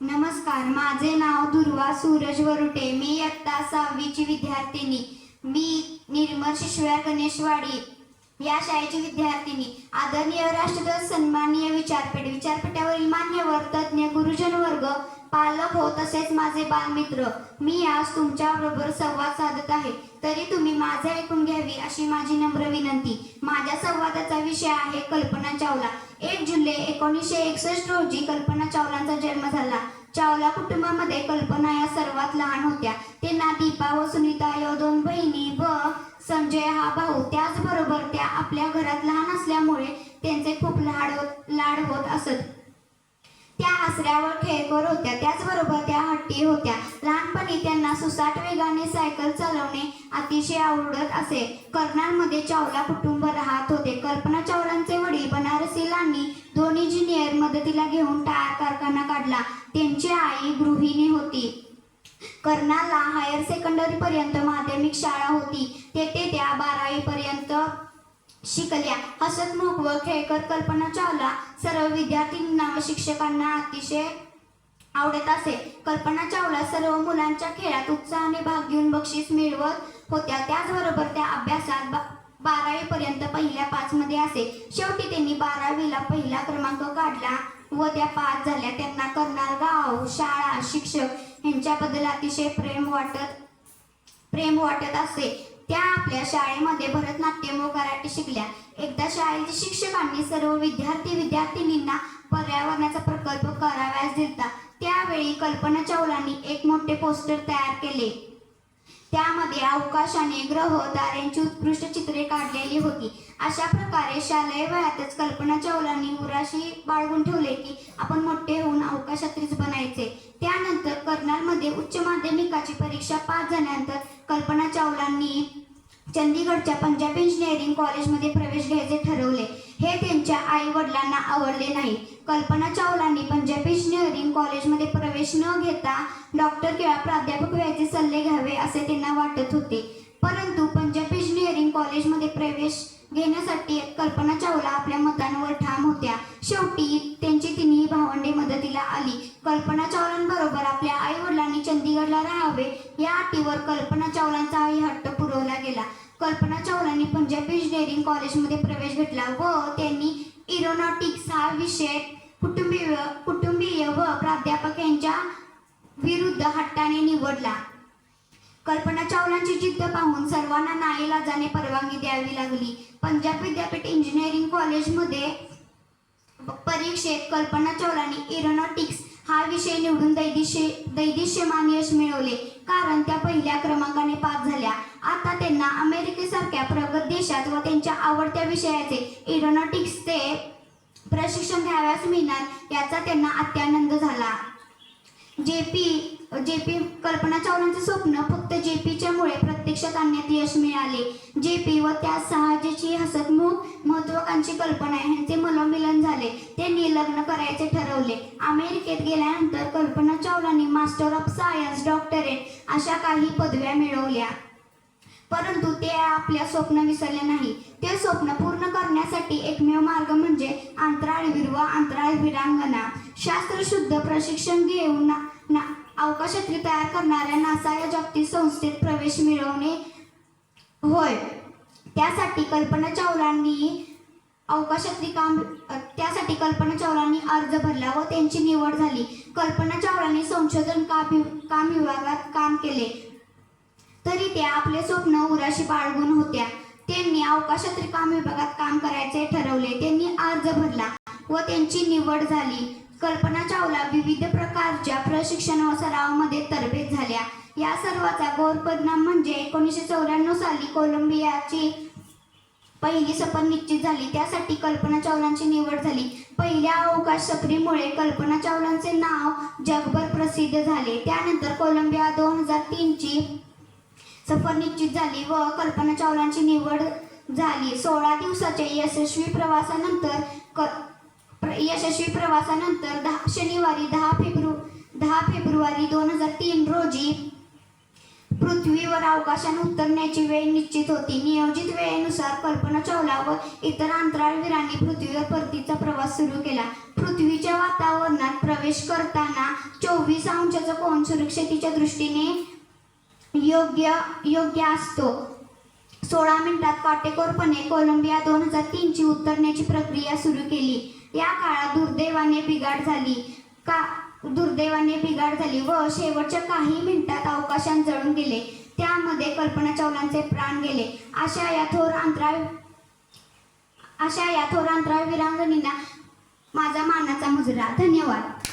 नमस्कार माझे नाव दुर्वा सूरज वरुटे. मी इयत्ता सहावीची विद्यार्थिनी. मी निर्मल शिशव्या गणेशवाडी या शाळेची विद्यार्थिनी. आदरणीय राष्ट्रध्वज सन्माननीय विचारपीठ. विचारपीठावरील मान्यवर तज्ज्ञ गुरुजन वर्ग पालक हो तसेच माझे बालमित्र. मी आज तुमच्या बरोबर संवाद साधत आहे. तरी तुम्ही माझे ऐकून घ्यावी अशी माझी नम्र विनंती. माझ्या संवादाचा विषय आहे कल्पना चावला. एक जुलै एकोणीसशे एकसष्ट रोजी कल्पना चावलांचा जन्म झाला. चावला कुटुंबामध्ये कल्पना या सर्वात लहान होत्या. त्यांना दीपा व सुनीता या दोन बहिणी व संजय हा भाऊ. त्याचबरोबर त्या आपल्या घरात लहान असल्यामुळे त्यांचे खूप लाड होत लाड होत असत. त्या हसऱ्यावर खेळकर होत्या. त्याचबरोबर त्या हट्टी होत्या. लहानपणी त्यांना सुसाट वेगाने सायकल चालवणे अतिशय आवडत असे. कर्नालमध्ये चावला कुटुंब राहत होते. कल्पना चावलांचे वडील बनारसीलांनी दोन इंजिनियर मदतीला घेऊन टायर कारखाना काढला. त्यांची आई गृहिणी होती. कर्नालला हायर सेकंडरी पर्यंत माध्यमिक शाळा होती. तेथे त्या बारावी पर्यंत शिकल्या. हसतमुख व खेळकर कल्पना चावला. सर्व विद्यार्थ्यांना व शिक्षकांना अतिशय आवडत असे. कल्पना चावला सर्व मुलांच्या खेळात उत्साहाने भाग घेऊन बक्षीस मिळवत होत्या. त्याचबरोबर त्या अभ्यासात बारावी पर्यंत पहिल्या पाच मध्ये असे. शेवटी त्यांनी बारावीला पहिला क्रमांक काढला व त्या पास झाल्या. त्यांना करणार गाव शाळा शिक्षक यांच्याबद्दल अतिशय प्रेम वाटत प्रेम वाटत असे. त्या आपल्या शाळेमध्ये भरतनाट्यम व कराटे शिकल्या. एकदा शाळेच्या शिक्षकांनी सर्व विद्यार्थी विद्यार्थिनींना पर्यावरणाचा प्रकल्प कराव्यास दिला त्यावेळी कल्पना चावलांनी एक मोठे पोस्टर तयार केले. त्यामध्ये अवकाशाने ग्रह ताऱ्यांची उत्कृष्ट चित्रे काढलेली होती. अशा प्रकारे शालेय वयातच कल्पना चावलांनी उराशी बाळगून ठेवले की आपण मोठे होऊन अवकाशात्रीच बनायचे. त्यानंतर कर्नालमध्ये उच्च माध्यमिकाची परीक्षा पास झाल्यानंतर कल्पना चावलांनी चंदीगडच्या पंजाब इंजिनिअरिंग कॉलेजमध्ये प्रवेश घ्यायचे ठरवले. हे त्यांच्या आई वडिलांना आवडले नाही. कल्पना चावलांनी पंजाब इंजिनिअरिंग कॉलेजमध्ये प्रवेश न घेता डॉक्टर किंवा प्राध्यापक व्हायचे सल्ले घ्यावे असे त्यांना वाटत होते. परंतु पंजाब इंजिनिअरिंग कॉलेजमध्ये प्रवेश घेण्यासाठी कल्पना चावला आपल्या मतांवर ठाम होत्या. शेवटी त्यांची तिन्ही भावंडे मदतीला आली. कल्पना चावलांबरोबर आपल्या आई वडिलांनी चंदीगडला राहावे या अटीवर कल्पना चावलांचाही हट्ट पुरवला गेला. कल्पना चावलांनी पंजाब इंजिनिअरिंग कॉलेजमध्ये प्रवेश घेतला व त्यांनी इरोनॉटिक्स हा विषय कुटुंबीय कुटुंबीय व प्राध्यापक यांच्या विरुद्ध हट्टाने निवडला. कल्पना चावलांची जिद्द पाहून सर्वांना नाईलाजाने परवानगी द्यावी लागली. पंजाब विद्यापीठ इंजिनिअरिंग कॉलेजमध्ये परीक्षेत कल्पना चावलांनी एरोनॉटिक्स हा विषय निवडून दैदिश्य दैदिश्यमान यश मिळवले. कारण त्या पहिल्या क्रमांकाने पास झाल्या. आता त्यांना अमेरिकेसारख्या प्रगत देशात व त्यांच्या आवडत्या विषयाचे एरोनॉटिक्सचे प्रशिक्षण घ्याव्यास मिळणार याचा त्यांना अत्यानंद झाला. जे पी जे पी कल्पना चावलांचे स्वप्न फक्त जे पीच्या मुळे प्रत्यक्षात आणण्यात यश मिळाले. जे पी व त्या सहाजेची हसतमुख महत्वाकांक्षी कल्पना यांचे मनोमिलन झाले. त्यांनी लग्न करायचे ठरवले. अमेरिकेत गेल्यानंतर कल्पना चावलांनी मास्टर ऑफ सायन्स डॉक्टरेट अशा काही पदव्या मिळवल्या. परंतु ते आपल्या स्वप्न विसरले नाही. ते स्वप्न पूर्ण करण्यासाठी एकमेव मार्ग म्हणजे अंतराळवीर व अंतराळ वीरांगना शास्त्रशुद्ध प्रशिक्षण घेऊन ना, ना अवकाशात्री तयार करणाऱ्या नासा या जागतिक संस्थेत प्रवेश मिळवणे होय. त्यासाठी कल्पना चावलांनी अवकाशातली काम त्यासाठी कल्पना चावलांनी अर्ज भरला व त्यांची निवड झाली. कल्पना चावलांनी संशोधन काम काम विभागात काम केले. तरी त्या आपले स्वप्न उराशी बाळगून होत्या. त्यांनी अवकाशात काम विभागात काम करायचे ठरवले त्यांनी अर्ज भरला व त्यांची निवड झाली. कल्पना चावला विविध प्रकारच्या प्रशिक्षण व सरावामध्ये तरबेज झाल्या. या सर्वाचा गौर परिणाम म्हणजे एकोणीसशे चौऱ्याण्णव साली कोलंबियाची पहिली सफर निश्चित झाली. त्यासाठी कल्पना चावलांची निवड झाली. पहिल्या अवकाश सफरीमुळे कल्पना चावलांचे नाव जगभर प्रसिद्ध झाले. त्यानंतर कोलंबिया दोन हजार तीनची सफर निश्चित झाली व कल्पना चावलांची निवड झाली. सोळा दिवसाच्या यशस्वी प्रवासानंतर क प्र- यशस्वी प्रवासानंतर दहा शनिवारी दहा फेब्रु दहा फेब्रुवारी दोन हजार तीन रोजी पृथ्वीवर अवकाशाने उतरण्याची वेळ निश्चित होती. नियोजित वेळेनुसार कल्पना चावला व इतर अंतराळवीरांनी पृथ्वीवर परतीचा प्रवास सुरू केला. पृथ्वीच्या वातावरणात प्रवेश करताना चोवीस अंशाचा कोण सुरक्षतेच्या दृष्टीने योग्य योग्य असतो. सोळा मिनिटात काटेकोरपणे कोलंबिया दोन हजार तीनची उतरण्याची प्रक्रिया सुरू केली. या काळात दुर्दैवाने बिघाड झाली. का दुर्दैवाने बिघाड झाली व शेवटच्या काही मिनिटात अवकाशात जळून गेले. त्यामध्ये कल्पना चावलांचे प्राण गेले. अशा या थोर अंतराळ अशा या थोर अंतराळ विरांगणींना माझा मानाचा मुजरा. धन्यवाद.